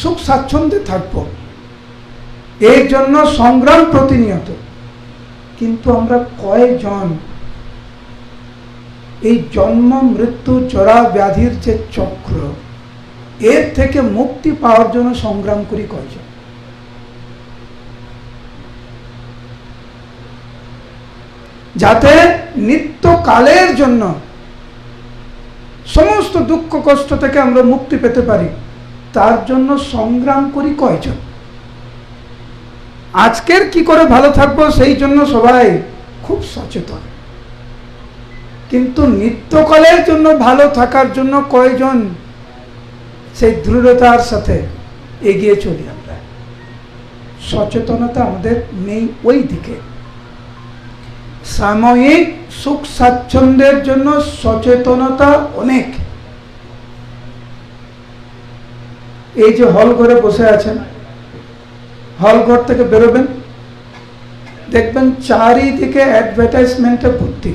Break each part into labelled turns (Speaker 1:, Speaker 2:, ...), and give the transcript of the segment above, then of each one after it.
Speaker 1: সুখ স্বাচ্ছন্দ্যে থাকব এর জন্য সংগ্রাম প্রতিনিয়ত কিন্তু আমরা কয়জন এই জন্ম মৃত্যু চড়া ব্যাধির যে চক্র এর থেকে মুক্তি পাওয়ার জন্য সংগ্রাম করি কয়জন যাতে নিত্যকালের জন্য সমস্ত দুঃখ কষ্ট থেকে আমরা মুক্তি পেতে পারি তার জন্য সংগ্রাম করি কয়জন আজকের কি করে ভালো থাকবো সেই জন্য সবাই খুব সচেতন কিন্তু নিত্যকালের জন্য ভালো থাকার জন্য কয়জন সেই দৃঢ়তার সাথে এগিয়ে চলি আমরা সচেতনতা আমাদের নেই ওই দিকে সাময়িক সুখ স্বাচ্ছন্দ্যের জন্য সচেতনতা অনেক এই যে হল ঘরে বসে আছেন হল ঘর থেকে বেরোবেন দেখবেন চারিদিকে অ্যাডভার্টাইজমেন্টে ভর্তি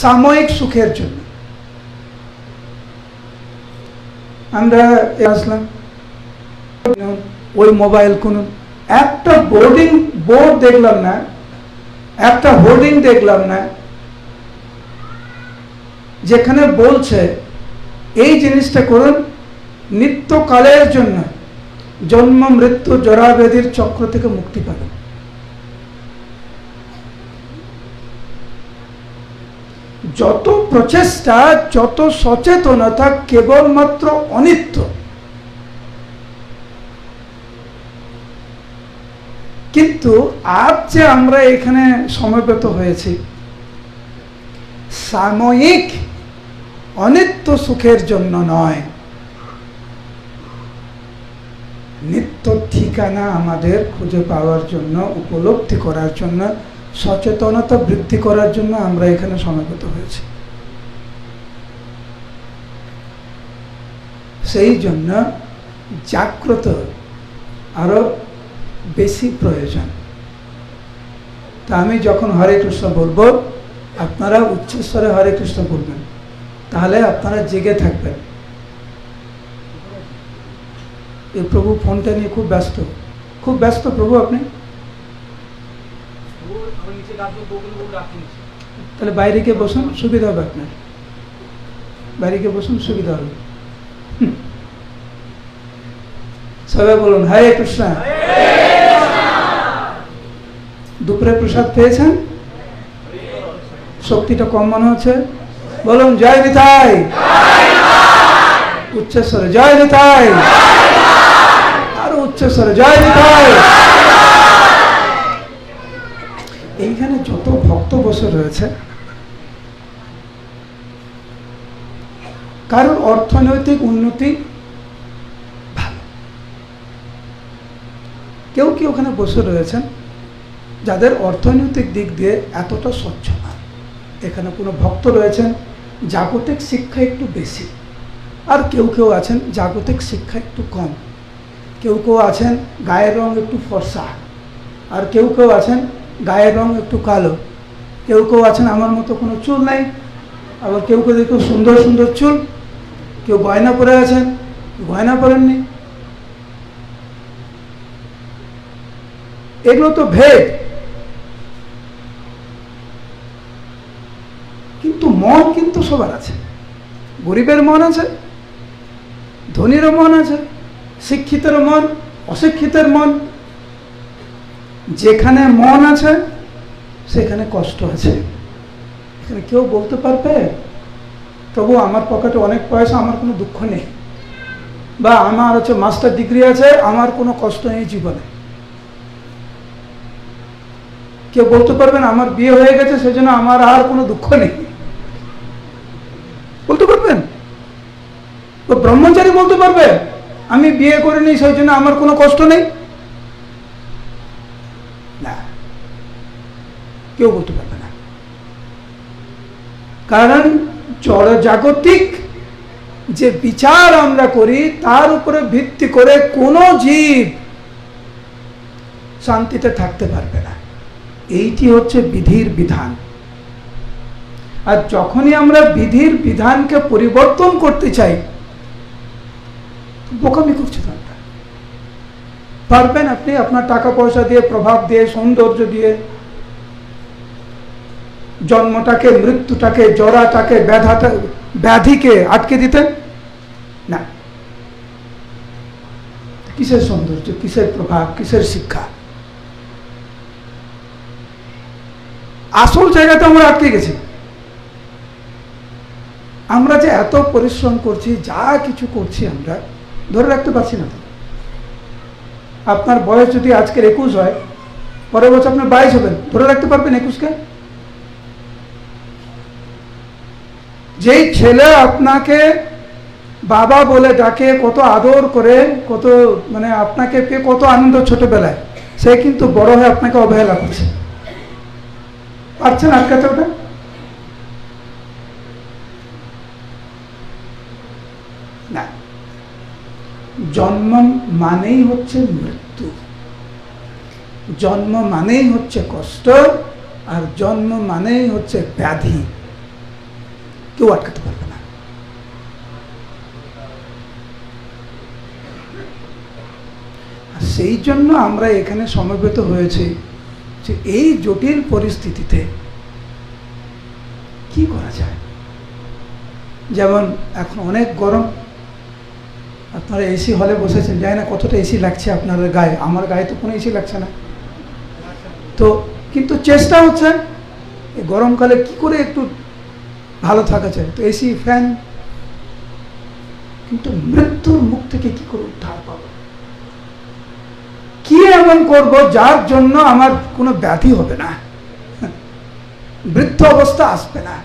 Speaker 1: সাময়িক সুখের জন্য আমরা আসলাম ওই মোবাইল কোন একটা বোর্ডিং বোর্ড দেখলাম না একটা হোর্ডিং দেখলাম না যেখানে বলছে এই জিনিসটা করুন নিত্যকালের জন্য জন্ম মৃত্যু জরাবেদির চক্র থেকে মুক্তি পাবেন যত প্রচেষ্টা যত সচেতনতা কেবলমাত্র অনিত্য কিন্তু আজ যে আমরা এখানে সমবেত হয়েছি সাময়িক অনিত্য সুখের জন্য নয় নিত্য ঠিকানা আমাদের খুঁজে পাওয়ার জন্য উপলব্ধি করার জন্য সচেতনতা বৃদ্ধি করার জন্য আমরা এখানে সমাগত হয়েছি সেই জন্য জাগ্রত আরো বেশি প্রয়োজন তা আমি যখন হরে কৃষ্ণ বলবো আপনারা উচ্চস্বরে হরে কৃষ্ণ বলবেন তাহলে আপনারা জেগে থাকবেন এই প্রভু ফোনটা নিয়ে খুব ব্যস্ত খুব ব্যস্ত প্রভু আপনি তাহলে বাইরে গিয়ে বসুন সুবিধা হবে আপনার বাইরে গিয়ে বসুন সুবিধা হবে সবাই বলুন হায় কৃষ্ণা দুপুরে প্রসাদ পেয়েছেন শক্তিটা কম মনে হচ্ছে বলুন জয় নিতাই উচ্চ স্বরে জয় নিতাই আরো স্বরে জয় নিতাই এইখানে যত ভক্ত বসে রয়েছে কারোর অর্থনৈতিক উন্নতি কেউ কি ওখানে বসে রয়েছেন যাদের অর্থনৈতিক দিক দিয়ে এতটা স্বচ্ছ না এখানে কোনো ভক্ত রয়েছেন জাগতিক শিক্ষা একটু বেশি আর কেউ কেউ আছেন জাগতিক শিক্ষা একটু কম কেউ কেউ আছেন গায়ের রং একটু ফর্সা আর কেউ কেউ আছেন গায়ের রং একটু কালো কেউ কেউ আছেন আমার মতো কোনো চুল নাই আবার কেউ কেউ দেখুন সুন্দর সুন্দর চুল কেউ গয়না পরে আছেন গয়না পরেননি এগুলো তো ভেদ সবার আছে গরিবের মন আছে ধনীরও মন আছে শিক্ষিতের মন অশিক্ষিতের মন যেখানে মন আছে সেখানে কষ্ট আছে এখানে কেউ বলতে পারবে তবু আমার পকেটে অনেক পয়সা আমার কোনো দুঃখ নেই বা আমার হচ্ছে মাস্টার ডিগ্রি আছে আমার কোনো কষ্ট নেই জীবনে কেউ বলতে পারবেন আমার বিয়ে হয়ে গেছে সেজন্য আমার আর কোনো দুঃখ নেই তো ব্রহ্মচারী বলতে পারবে আমি বিয়ে করে নিই সেই জন্য আমার কোনো কষ্ট নেই না কেউ বলতে পারবে না কারণ জড়জাগতিক যে বিচার আমরা করি তার উপরে ভিত্তি করে কোনো জীব শান্তিতে থাকতে পারবে না এইটি হচ্ছে বিধির বিধান আর যখনই আমরা বিধির বিধানকে পরিবর্তন করতে চাই বোকামি করছে তারা পারবেন আপনি আপনার টাকা পয়সা দিয়ে প্রভাব দিয়ে সৌন্দর্য দিয়ে জন্মটাকে মৃত্যুটাকে জড়াটাকে ব্যাধাটা ব্যাধিকে আটকে দিতেন না কিসের সৌন্দর্য কিসের প্রভাব কিসের শিক্ষা আসল জায়গাতে আমরা আটকে গেছি আমরা যে এত পরিশ্রম করছি যা কিছু করছি আমরা ধরে রাখতে পারছি না আপনার বয়স যদি আজকের একুশ হয় পরের বছর আপনার বাইশ হবেন ধরে রাখতে পারবেন একুশকে যেই ছেলে আপনাকে বাবা বলে ডাকে কত আদর করে কত মানে আপনাকে পেয়ে কত আনন্দ ছোটবেলায় সে কিন্তু বড় হয়ে আপনাকে অবহেলা করছে পারছেন আর কাছে ওটা জন্ম মানেই হচ্ছে মৃত্যু জন্ম মানেই হচ্ছে কষ্ট আর জন্ম মানেই হচ্ছে ব্যাধি কেউ আটকাতে পারবে না সেই জন্য আমরা এখানে সমবেত হয়েছি যে এই জটিল পরিস্থিতিতে কি করা যায় যেমন এখন অনেক গরম আপনারা এসি হলে বসেছেন যাই না কতটা এসি লাগছে আপনার গায়ে আমার গায়ে তো কোনো এসি লাগছে না তো কিন্তু চেষ্টা হচ্ছে এই গরমকালে কি করে একটু ভালো থাকা চাই তো এসি ফ্যান কিন্তু মৃত্যুর মুখ থেকে কি করে উদ্ধার পাবো কি এমন করব যার জন্য আমার কোনো ব্যাধি হবে না বৃদ্ধ অবস্থা আসবে না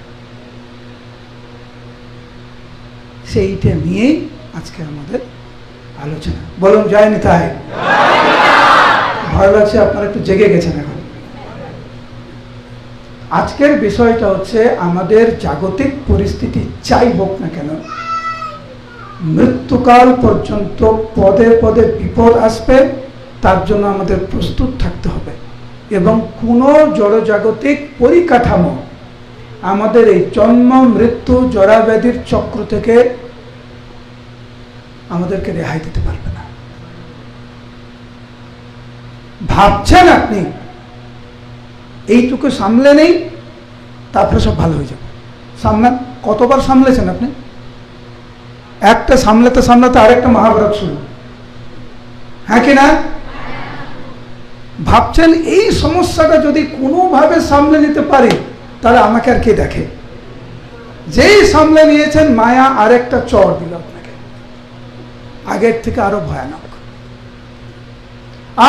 Speaker 1: সেইটা নিয়েই আজকে আমাদের আলোচনা বলুন যায়নি তাই ভালো লাগছে আপনারা একটু জেগে গেছেন এখন আজকের বিষয়টা হচ্ছে আমাদের জাগতিক পরিস্থিতি চাই হোক না কেন মৃত্যুকাল পর্যন্ত পদে পদে বিপদ আসবে তার জন্য আমাদের প্রস্তুত থাকতে হবে এবং কোনো জড়জাগতিক পরিকাঠামো আমাদের এই জন্ম মৃত্যু জরাব্যাধির চক্র থেকে আমাদেরকে রেহাই দিতে পারবে না ভাবছেন আপনি এইটুকু সামলে নেই তারপরে সব ভালো হয়ে যাবে সামলান কতবার সামলেছেন আপনি একটা সামলাতে সামলাতে আরেকটা মহাভারত শুরু হ্যাঁ কি না ভাবছেন এই সমস্যাটা যদি কোনোভাবে সামলে নিতে পারে তাহলে আমাকে আর কে দেখে যেই সামলে নিয়েছেন মায়া আরেকটা চর দিলাম আগের থেকে আরো ভয়ানক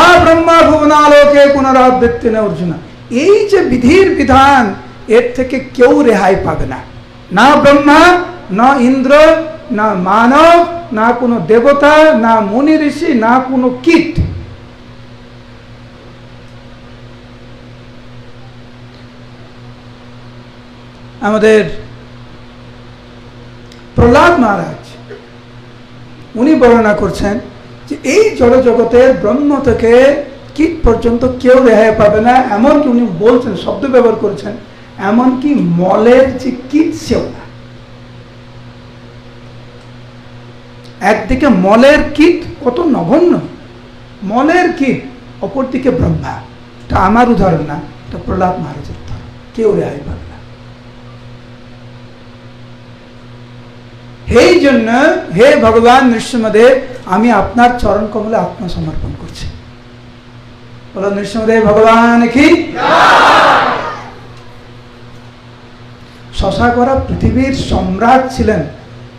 Speaker 1: আর ব্রহ্মা ভুবনালোকে পুনরাবৃত্তি না অর্জুন এই যে বিধির বিধান এর থেকে কেউ রেহাই পাবে না না ব্রহ্মা না ইন্দ্র না মানব না কোনো দেবতা না মুনি ঋষি না কোনো কীট আমাদের প্রহ্লাদ মহারাজ উনি বর্ণনা করছেন যে এই জড়জগতের ব্রহ্ম থেকে কীট পর্যন্ত কেউ রেহাই পাবে না এমনকি উনি বলছেন শব্দ ব্যবহার করছেন এমনকি মলের যে কীট সেও না একদিকে মলের কীট কত নগণ্য মলের কীট অপরদিকে ব্রহ্মা এটা আমার উদাহরণ না এটা প্রহ্লাদ মহারাজের কেউ রেহাই পাবে সেই জন্য হে ভগবান নৃসিংহদেব আমি আপনার চরণ কমলে আত্মসমর্পণ করছি বলো নৃসিংহদেব ভগবান কি শশা করা পৃথিবীর সম্রাট ছিলেন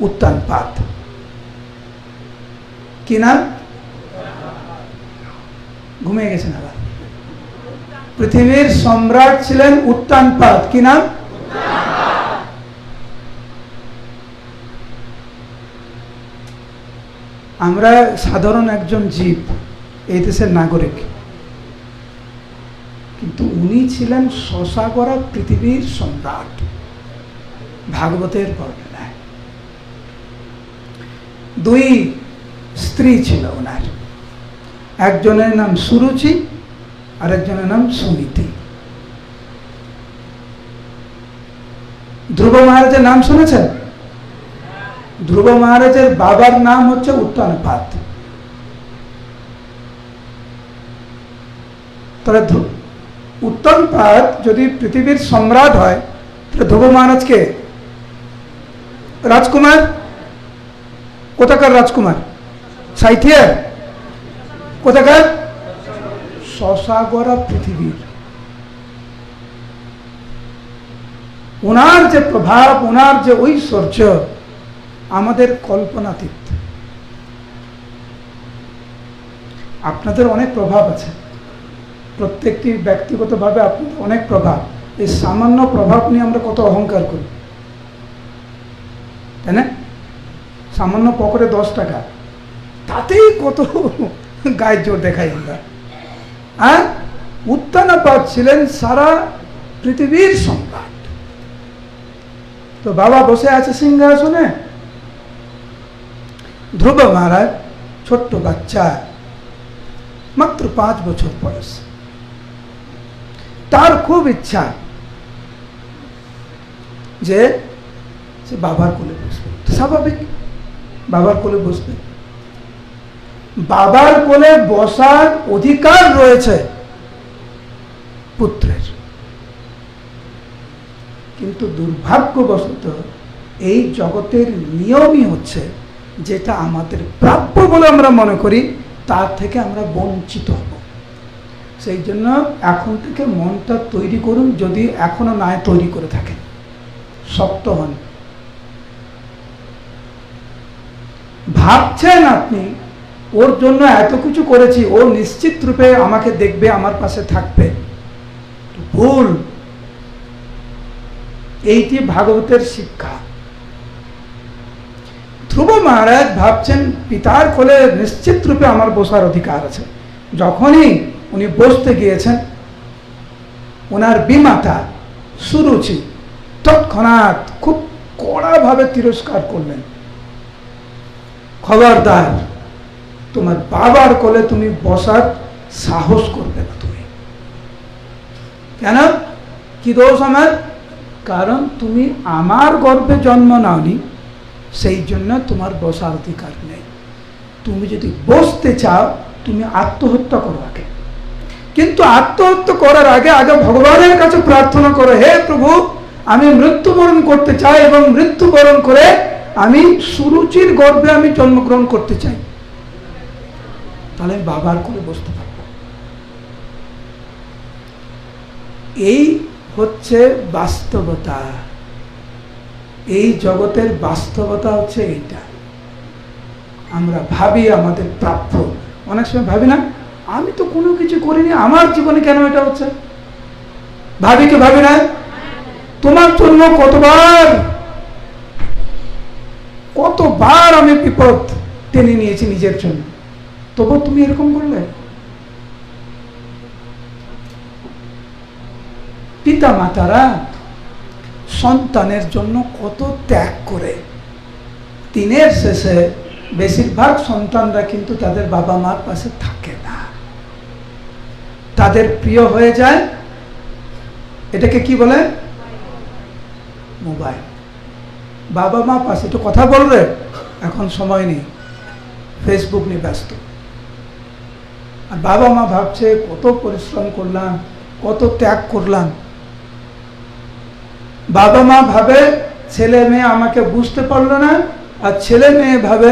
Speaker 1: উত্তানপাত কি নাম ঘুমিয়ে গেছেন আবার পৃথিবীর সম্রাট ছিলেন উত্তানপাত কি নাম আমরা সাধারণ একজন জীব এই দেশের নাগরিক কিন্তু উনি ছিলেন শশাগরা পৃথিবীর সম্রাট ভাগবতের বর্ণনায় দুই স্ত্রী ছিল ওনার একজনের নাম সুরুচি আর একজনের নাম সুমিতি ধ্রুব মহারাজের নাম শুনেছেন ध्रुव महाराज बाबार नाम हम उत्तान पात उत्तन पात जदि पृथ्वी सम्राट है ध्रुव महाराज के राजकुमार कोथाकार राजकुमार साइथियर कोथाकार शसागर पृथ्वी उनार जे प्रभाव उनार जे ऐश्वर्य আমাদের কল্পনাতীত আপনাদের অনেক প্রভাব আছে প্রত্যেকটি ব্যক্তিগতভাবে আপনাদের অনেক প্রভাব এই সামান্য প্রভাব নিয়ে আমরা কত অহংকার করি তাই না সামান্য পকেটে দশ টাকা তাতেই কত গায়ের জোর দেখাই আমরা আর হ্যাঁ? উত্তানাপাত ছিলেন সারা পৃথিবীর সম্রাট তো বাবা বসে আছে সিংহাসনে ধ্রুব মহারাজ ছোট্ট বাচ্চা মাত্র পাঁচ বছর বয়স তার খুব ইচ্ছা যে সে বাবার কোলে বসবে স্বাভাবিক বাবার কোলে বসবে বাবার কোলে বসার অধিকার রয়েছে পুত্রের কিন্তু দুর্ভাগ্যবশত এই জগতের নিয়মই হচ্ছে যেটা আমাদের প্রাপ্য বলে আমরা মনে করি তার থেকে আমরা বঞ্চিত হব সেই জন্য এখন থেকে মনটা তৈরি করুন যদি এখনো না তৈরি করে থাকেন শক্ত হন ভাবছেন আপনি ওর জন্য এত কিছু করেছি ও নিশ্চিত রূপে আমাকে দেখবে আমার পাশে থাকবে ভুল এইটি ভাগবতের শিক্ষা ধ্রুব মহারাজ ভাবছেন পিতার কোলে নিশ্চিত রূপে আমার বসার অধিকার আছে যখনই উনি বসতে গিয়েছেন ওনার বিমাতা সুরুচি তৎক্ষণাৎ খুব কড়াভাবে তিরস্কার করলেন খবরদার তোমার বাবার কোলে তুমি বসার সাহস করবে না তুমি কেন কি দোষ আমার কারণ তুমি আমার গর্ভে জন্ম নাওনি সেই জন্য তোমার বসার অধিকার নেই তুমি যদি বসতে চাও তুমি আত্মহত্যা করো আগে কিন্তু আত্মহত্যা করার আগে আগে ভগবানের কাছে প্রার্থনা করো হে প্রভু আমি মৃত্যুবরণ করতে চাই এবং মৃত্যুবরণ করে আমি সুরুচির গর্বে আমি জন্মগ্রহণ করতে চাই তাহলে আমি বাবার করে বসতে পারব এই হচ্ছে বাস্তবতা এই জগতের বাস্তবতা হচ্ছে এইটা আমরা ভাবি আমাদের প্রাপ্য অনেক সময় ভাবি না আমি তো কোনো কিছু করিনি আমার জীবনে কেন এটা হচ্ছে ভাবি কি ভাবি না তোমার জন্য কতবার কতবার আমি বিপদ টেনে নিয়েছি নিজের জন্য তবু তুমি এরকম করলে পিতা মাতারা সন্তানের জন্য কত ত্যাগ করে দিনের শেষে বেশিরভাগ সন্তানরা কিন্তু তাদের বাবা মার পাশে থাকে না তাদের প্রিয় হয়ে যায় এটাকে কি বলে মোবাইল বাবা মা পাশে তো কথা বলবে এখন সময় নেই ফেসবুক নিয়ে ব্যস্ত আর বাবা মা ভাবছে কত পরিশ্রম করলাম কত ত্যাগ করলাম বাবা মা ভাবে ছেলে মেয়ে আমাকে বুঝতে পারলো না আর ছেলে মেয়ে ভাবে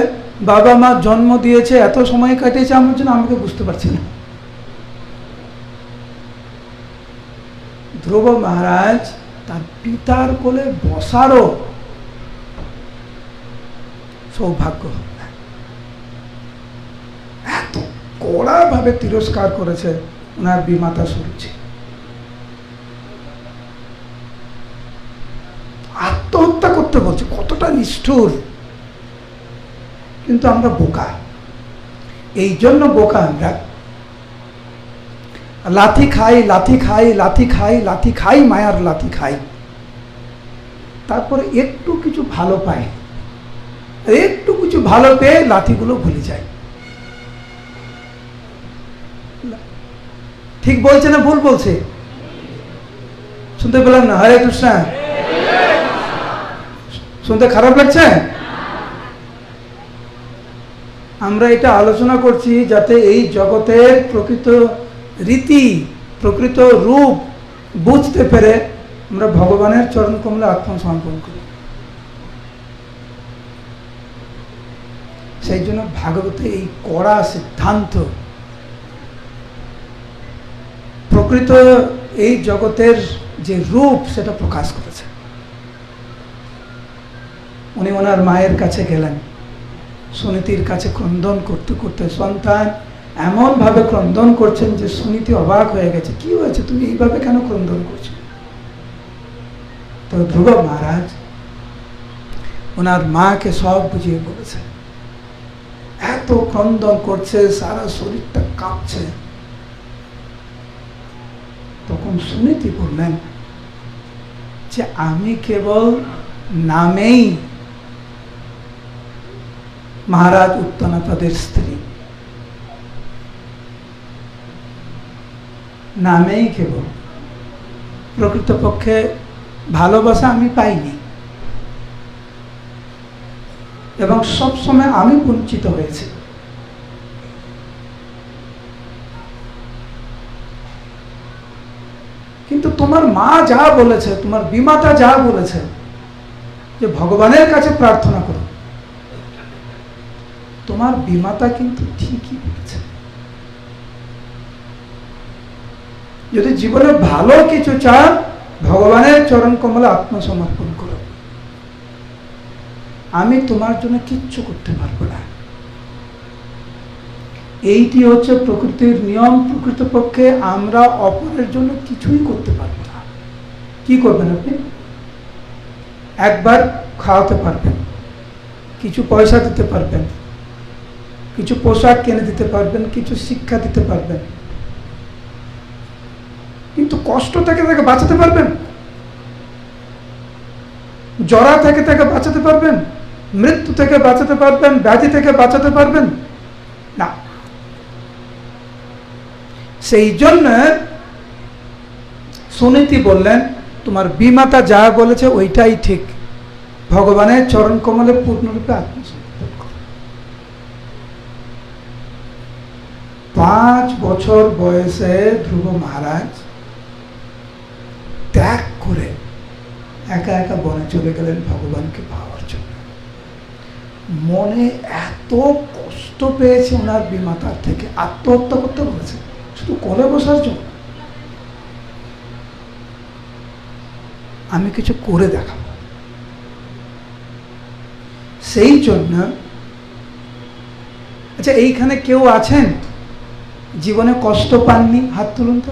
Speaker 1: বাবা মা জন্ম দিয়েছে এত সময় কাটিয়েছে আমার জন্য আমাকে বুঝতে পারছে না ধ্রুব মহারাজ তার পিতার কোলে বসারও সৌভাগ্য এত কড়াভাবে তিরস্কার করেছে ওনার বিমাতা সুরুচি করতে বলছে কতটা নিষ্ঠুর কিন্তু আমরা বোকা এই জন্য বোকা আমরা লাথি খাই লাথি খাই লাথি খাই লাথি খাই মায়ার লাথি খাই তারপরে একটু কিছু ভালো পাই একটু কিছু ভালো পেয়ে লাথিগুলো ভুলে যায় ঠিক বলছে না ভুল বলছে শুনতে পেলাম না হরে কৃষ্ণা শুনতে খারাপ লাগছে আমরা এটা আলোচনা করছি যাতে এই জগতের প্রকৃত রীতি প্রকৃত রূপ বুঝতে পেরে আমরা ভগবানের চরণ কমলে আত্মসমর্পণ করি সেই জন্য ভাগবতে এই কড়া সিদ্ধান্ত প্রকৃত এই জগতের যে রূপ সেটা প্রকাশ করেছে উনি ওনার মায়ের কাছে গেলেন সুনীতির কাছে ক্রন্দন করতে করতে সন্তান এমনভাবে ক্রন্দন করছেন যে সুনীতি অবাক হয়ে গেছে কি হয়েছে তুমি এইভাবে কেন ক্রন্দন করছো তো ধ্রুব মহারাজ ওনার মাকে সব বুঝিয়ে বলেছে এত ক্রন্দন করছে সারা শরীরটা কাঁপছে তখন সুনীতি বললেন যে আমি কেবল নামেই মহারাজ উত্তনাপদের স্ত্রী নামেই কেবল প্রকৃতপক্ষে ভালোবাসা আমি পাইনি এবং সবসময় আমি বঞ্চিত হয়েছি কিন্তু তোমার মা যা বলেছে তোমার বিমাতা যা বলেছে যে ভগবানের কাছে প্রার্থনা করো তোমার বিমাতা কিন্তু ঠিকই বলছে যদি জীবনে ভালো কিছু চান ভগবানের চরণ কমলে আত্মসমর্পণ করো আমি তোমার জন্য কিচ্ছু করতে পারবো না এইটি হচ্ছে প্রকৃতির নিয়ম প্রকৃতপক্ষে আমরা অপরের জন্য কিছুই করতে পারবো না কি করবেন আপনি একবার খাওয়াতে পারবেন কিছু পয়সা দিতে পারবেন কিছু পোশাক কিনে দিতে পারবেন কিছু শিক্ষা দিতে পারবেন কিন্তু কষ্ট থেকে তাকে বাঁচাতে পারবেন জরা থেকে তাকে বাঁচাতে পারবেন মৃত্যু থেকে বাঁচাতে পারবেন ব্যাধি থেকে বাঁচাতে পারবেন না সেই জন্য সুনীতি বললেন তোমার বিমাতা যা বলেছে ওইটাই ঠিক ভগবানের চরণ কমলে পূর্ণরূপে আত্মসম পাঁচ বছর বয়সে ধ্রুব মহারাজ ত্যাগ করে একা একা বনে চলে গেলেন ভগবানকে পাওয়ার জন্য মনে এত কষ্ট পেয়েছে ওনার বিমাতার থেকে আত্মহত্যা করতে বলেছে শুধু কলে বসার জন্য আমি কিছু করে দেখাব সেই জন্য আচ্ছা এইখানে কেউ আছেন জীবনে কষ্ট পাননি হাত তুলুন তো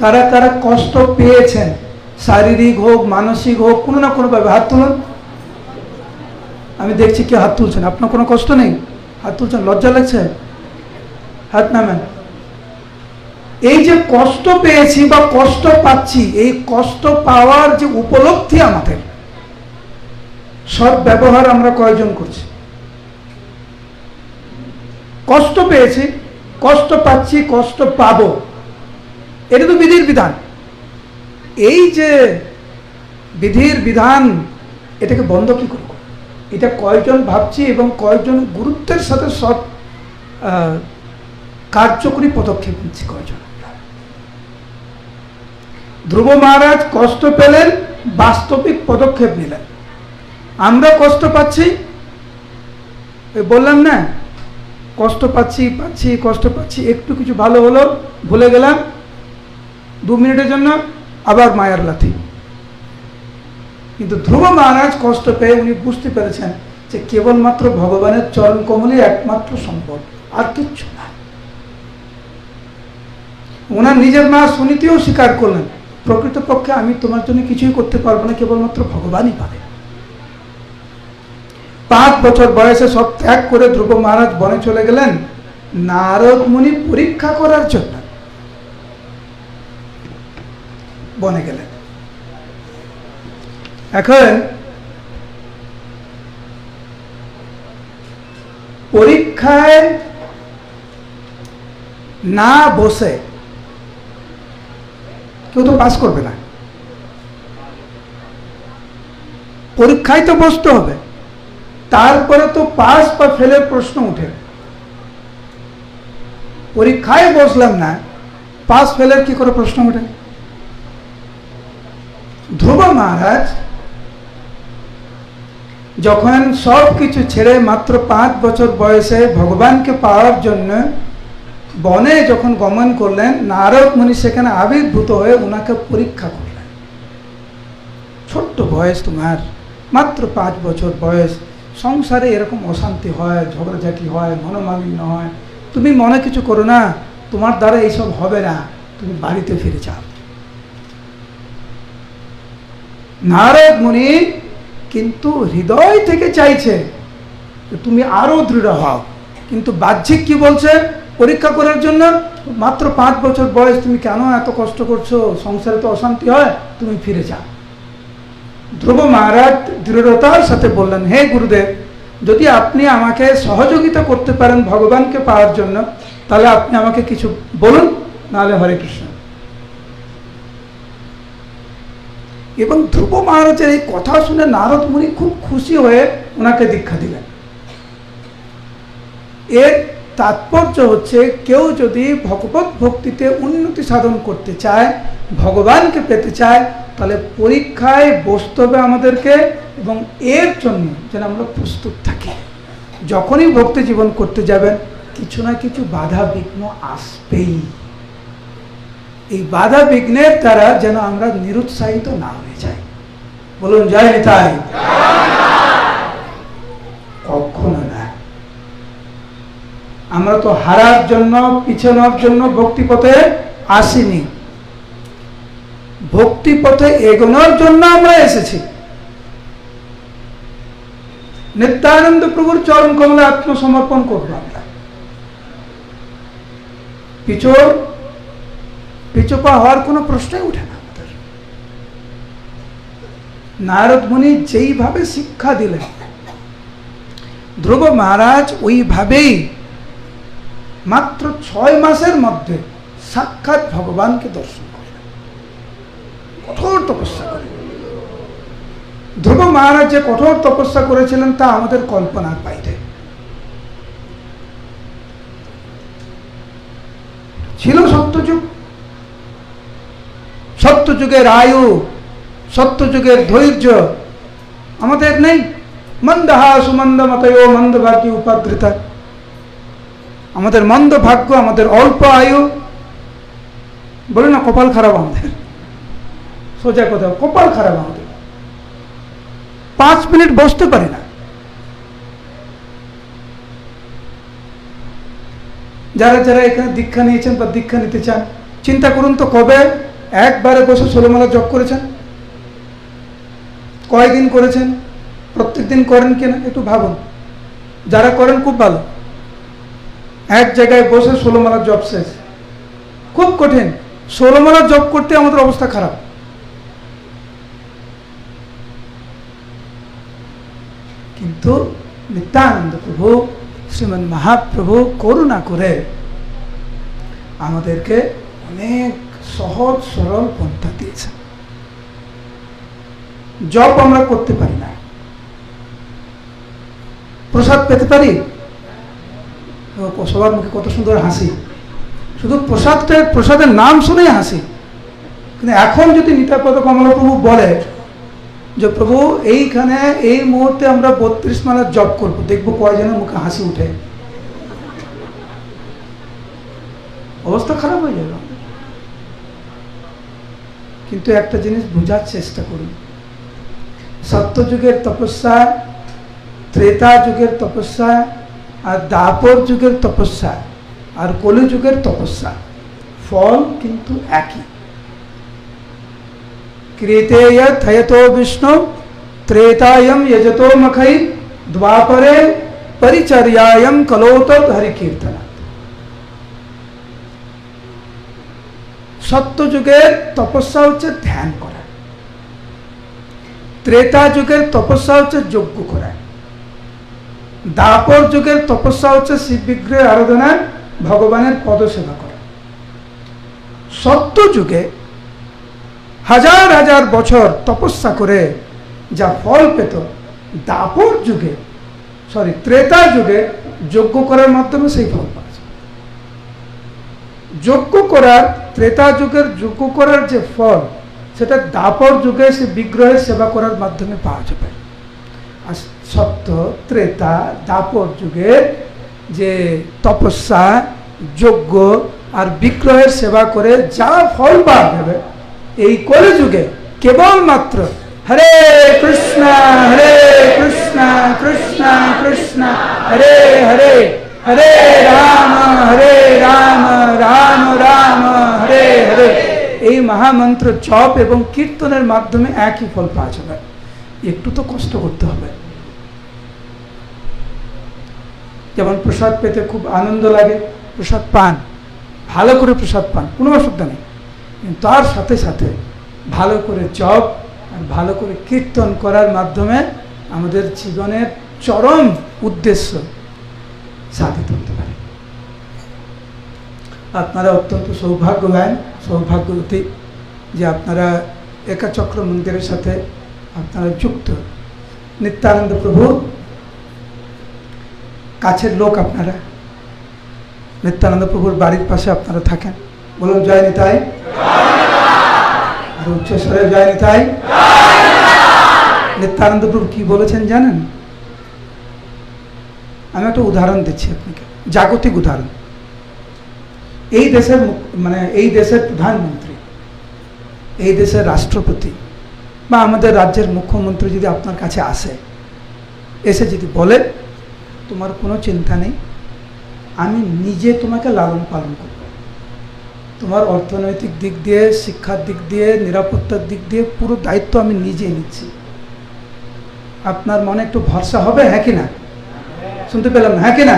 Speaker 1: কারা কারা কষ্ট পেয়েছেন শারীরিক হোক মানসিক হোক কোনো না কোনোভাবে হাত তুলুন আমি দেখছি কেউ হাত তুলছেন আপনার কোনো কষ্ট নেই হাত তুলছেন লজ্জা লাগছে হাত নামেন এই যে কষ্ট পেয়েছি বা কষ্ট পাচ্ছি এই কষ্ট পাওয়ার যে উপলব্ধি আমাদের সব ব্যবহার আমরা কয়জন করছি কষ্ট পেয়েছি কষ্ট পাচ্ছি কষ্ট পাব এটা তো বিধির বিধান এই যে বিধির বিধান এটাকে বন্ধ কী করব এটা কয়জন ভাবছি এবং কয়জন গুরুত্বের সাথে সব কার্যকরী পদক্ষেপ নিচ্ছি কয়জন ধ্রুব মহারাজ কষ্ট পেলেন বাস্তবিক পদক্ষেপ নিলেন আমরা কষ্ট পাচ্ছি বললাম না কষ্ট পাচ্ছি পাচ্ছি কষ্ট পাচ্ছি একটু কিছু ভালো হলো ভুলে গেলাম দু মিনিটের জন্য আবার মায়ার লাথি কিন্তু ধ্রুব মহারাজ কষ্ট পেয়ে উনি বুঝতে পেরেছেন যে কেবলমাত্র ভগবানের চরণ কমলই একমাত্র সম্পদ আর কিচ্ছু না ওনার নিজের মা সুনীতিও স্বীকার করলেন প্রকৃতপক্ষে আমি তোমার জন্য কিছুই করতে পারবো না কেবলমাত্র ভগবানই পারে পাঁচ বছর বয়সে সব ত্যাগ করে ধ্রুব মহারাজ বনে চলে গেলেন নারদ মুনি পরীক্ষা করার জন্য বনে গেলেন এখন পরীক্ষায় না বসে কেউ তো পাশ করবে না পরীক্ষায় তো বসতে হবে তারপরে তো পাস বা ফেলের প্রশ্ন উঠে পরীক্ষায় বসলাম না পাস ফেলের কি করে প্রশ্ন ওঠে ধ্রুব মহারাজ যখন সব কিছু ছেড়ে মাত্র পাঁচ বছর বয়সে ভগবানকে পাওয়ার জন্য বনে যখন গমন করলেন নারদ মুনি সেখানে আবির্ভূত হয়ে ওনাকে পরীক্ষা করলেন ছোট্ট বয়স তোমার মাত্র পাঁচ বছর বয়স সংসারে এরকম অশান্তি হয় ঝগড়াঝাটি হয় মনোমালিন্য হয় তুমি মনে কিছু করো না তোমার দ্বারা এইসব হবে না তুমি বাড়িতে ফিরে চাও নারদ মুনি কিন্তু হৃদয় থেকে চাইছে তুমি আরও দৃঢ় হও কিন্তু বাহ্যিক কি বলছে পরীক্ষা করার জন্য মাত্র পাঁচ বছর বয়স তুমি কেন এত কষ্ট করছো সংসারে তো অশান্তি হয় তুমি ফিরে যাও ধ্রুব মহারাজ দৃঢ়তার সাথে বললেন হে গুরুদেব যদি আপনি আমাকে সহযোগিতা করতে পারেন ভগবানকে পাওয়ার জন্য তাহলে আপনি আমাকে কিছু বলুন নাহলে হরে কৃষ্ণ এবং ধ্রুব মহারাজের এই কথা শুনে নারদ মুনি খুব খুশি হয়ে ওনাকে দীক্ষা দিলেন এর তাৎপর্য হচ্ছে কেউ যদি ভগবত ভক্তিতে উন্নতি সাধন করতে চায় ভগবানকে পেতে চায় তাহলে পরীক্ষায় বসতে হবে আমাদেরকে এবং এর জন্য যেন আমরা প্রস্তুত থাকি যখনই ভক্তি জীবন করতে যাবেন কিছু না কিছু বাধা বিঘ্ন আসবেই এই বাধা বিঘ্নের দ্বারা যেন আমরা নিরুৎসাহিত না হয়ে যাই বলুন জয় নিতাই কখনো না আমরা তো হারার জন্য পিছানোর জন্য ভক্তিপথে আসিনি ভক্তি পথে এগোনোর জন্য আমরা এসেছি নিত্যানন্দ প্রভুর চরম কমলে আত্মসমর্পণ করবো আমরা পিছর পিছপা হওয়ার কোনো প্রশ্নই উঠে না আমাদের নারদ মুনি যেইভাবে শিক্ষা দিলেন ধ্রুব মহারাজ ওইভাবেই মাত্র ছয় মাসের মধ্যে সাক্ষাৎ ভগবানকে দর্শন কঠোর তপস্যা করে ধ্রুব মহারাজ যে কঠোর তপস্যা করেছিলেন তা আমাদের কল্পনার বাইরে ছিল সত্যযুগ সত্যযুগের আয়ু সত্যযুগের ধৈর্য আমাদের নেই মন্দহা সুমন্দ মতয় মন্দ ভাগ্য উপাদ্রিতা আমাদের মন্দ ভাগ্য আমাদের অল্প আয়ু বলে না কপাল খারাপ আমাদের সোজা কথা কপাল খারাপ আমাদের পাঁচ মিনিট বসতে পারে না যারা যারা এখানে দীক্ষা নিয়েছেন বা দীক্ষা নিতে চান চিন্তা করুন তো কবে একবারে বসে ষোলোমালা জপ করেছেন কয়েকদিন করেছেন প্রত্যেক দিন করেন কিনা একটু ভাবুন যারা করেন খুব ভালো এক জায়গায় বসে ষোলোমালা জব শেষ খুব কঠিন ষোলোমালা জব করতে আমাদের অবস্থা খারাপ কিন্তু নিত্যানন্দ প্রভু শ্রীমন মহাপ্রভু করুণা করে আমাদেরকে অনেক সহজ সরল পন্থা দিয়েছে জব আমরা করতে পারি না প্রসাদ পেতে পারি সবার মুখে কত সুন্দর হাসি শুধু প্রসাদটা প্রসাদের নাম শুনেই হাসি কিন্তু এখন যদি নিতাপদ কমলাপ্রভু বলে যে প্রভু এইখানে এই মুহূর্তে আমরা 32 মানে জব করব দেখব কোয়জন মুখ হাসি ওঠে অবস্থা খারাপ হই গেল কিন্তু একটা জিনিস বোঝানোর চেষ্টা করি সত্য যুগের তপস্যা ত্রেতা যুগের তপস্যা আর দ্বাপর যুগের তপস্যা আর কলি যুগের তপস্যা ফল কিন্তু একই क्रियते यथयतो विष्णु त्रेतायम यजतो मखई द्वापरे परिचर्यायम कलोत हरिकीर्तन সত্যযুগের তপস্যা হচ্ছে ধ্যান করা ত্রেতা যুগের তপস্যা হচ্ছে যজ্ঞ করা দাপর যুগের তপস্যা হচ্ছে শিব আরাধনা ভগবানের পদসেবা করা সত্য যুগে হাজার হাজার বছর তপস্যা করে যা ফল পেত দাপর যুগে সরি ত্রেতা যুগে যজ্ঞ করার মাধ্যমে সেই ফল পাওয়া যায় যজ্ঞ করার ত্রেতা যুগের যজ্ঞ করার যে ফল সেটা দাপর যুগে সে বিগ্রহের সেবা করার মাধ্যমে পাওয়া যাবে আর সত্য ত্রেতা দাপর যুগে যে তপস্যা যজ্ঞ আর বিগ্রহের সেবা করে যা ফল পাওয়া যাবে এই কলিযুগে কেবলমাত্র হরে কৃষ্ণ হরে কৃষ্ণ কৃষ্ণ কৃষ্ণ হরে হরে হরে রাম হরে রাম রাম রাম হরে হরে এই মহামন্ত্র জপ এবং কীর্তনের মাধ্যমে একই ফল পাওয়া যাবে একটু তো কষ্ট করতে হবে যেমন প্রসাদ পেতে খুব আনন্দ লাগে প্রসাদ পান ভালো করে প্রসাদ পান কোনো অসুবিধা নেই তার সাথে সাথে ভালো করে চপ আর ভালো করে কীর্তন করার মাধ্যমে আমাদের জীবনের চরম উদ্দেশ্য সাধিত হতে পারে আপনারা অত্যন্ত সৌভাগ্যবান সৌভাগ্যবতী যে আপনারা একাচক্র মন্দিরের সাথে আপনারা যুক্ত নিত্যানন্দ প্রভু কাছের লোক আপনারা নিত্যানন্দ প্রভুর বাড়ির পাশে আপনারা থাকেন বলুন জয় নিতাই আর উচ্চস্বরে জয় নিতাই নিত্যানন্দ প্রভু কি বলেছেন জানেন আমি একটা উদাহরণ দিচ্ছি আপনাকে জাগতিক উদাহরণ এই দেশের মানে এই দেশের প্রধানমন্ত্রী এই দেশের রাষ্ট্রপতি বা আমাদের রাজ্যের মুখ্যমন্ত্রী যদি আপনার কাছে আসে এসে যদি বলে তোমার কোনো চিন্তা নেই আমি নিজে তোমাকে লালন পালন করব তোমার অর্থনৈতিক দিক দিয়ে শিক্ষার দিক দিয়ে নিরাপত্তার দিক দিয়ে পুরো দায়িত্ব আমি নিজে নিচ্ছি আপনার মনে একটু ভরসা হবে হ্যাঁ কি না শুনতে পেলাম না হ্যাঁ কি না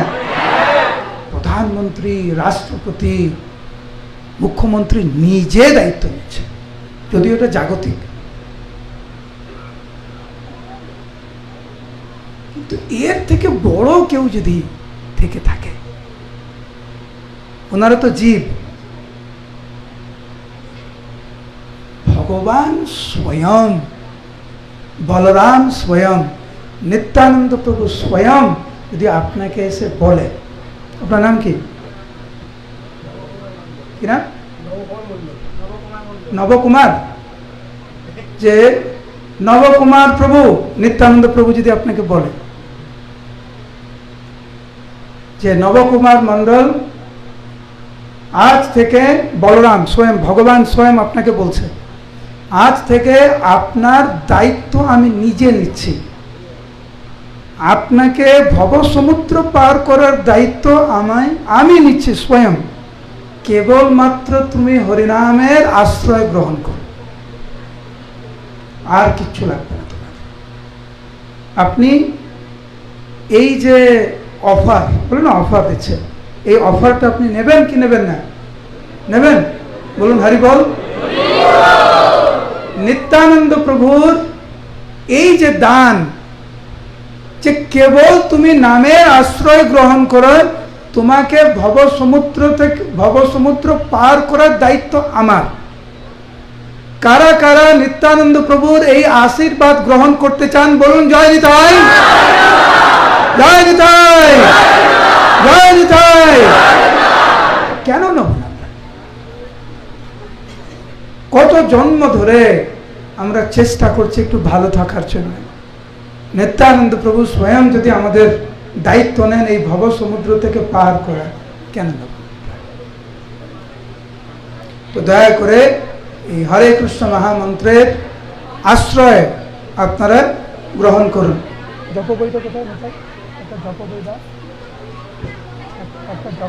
Speaker 1: প্রধানমন্ত্রী রাষ্ট্রপতি মুখ্যমন্ত্রী নিজে দায়িত্ব নিচ্ছে যদিও এটা জাগতিক কিন্তু এর থেকে বড় কেউ যদি থেকে থাকে ওনারা তো জীব ভগবান স্বয়ং বলরাম স্বয়ং নিত্যানন্দ প্রভু স্বয়ং যদি আপনাকে এসে বলে আপনার নাম কি না নবকুমার যে নবকুমার প্রভু নিত্যানন্দ প্রভু যদি আপনাকে বলে যে নবকুমার মন্ডল আজ থেকে বলরাম স্বয়ং ভগবান স্বয়ং আপনাকে বলছে আজ থেকে আপনার দায়িত্ব আমি নিজে নিচ্ছি আপনাকে ভবসমুদ্র পার করার দায়িত্ব আমায় আমি নিচ্ছি স্বয়ং কেবলমাত্র তুমি হরিনামের আশ্রয় গ্রহণ করো আর কিচ্ছু লাগবে না তোমার আপনি এই যে অফার বলুন না অফার দিচ্ছে এই অফারটা আপনি নেবেন কি নেবেন না নেবেন বলুন হরিবল নিত্যানন্দ প্রভুর এই যে দান যে কেবল তুমি নামের আশ্রয় গ্রহণ করো তোমাকে ভবসমুদ্র থেকে ভবসমুদ্র পার করার দায়িত্ব আমার কারা কারা নিত্যানন্দ প্রভুর এই আশীর্বাদ গ্রহণ করতে চান বলুন জয় নিতাই জয় নিতাই জয় নিতাই কেন না কত জন্ম ধরে আমরা চেষ্টা করছি একটু ভালো থাকার জন্য নিত্যানন্দ প্রভু স্বয়ং যদি আমাদের দায়িত্ব নেন এই ভব সমুদ্র থেকে পার করা কেন তো দয়া করে এই হরে কৃষ্ণ মহামন্ত্রের আশ্রয় আপনারা গ্রহণ করুন একটা একটা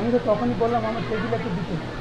Speaker 1: আমি তো তখনই বললাম আমার টেবিল একটু দিতে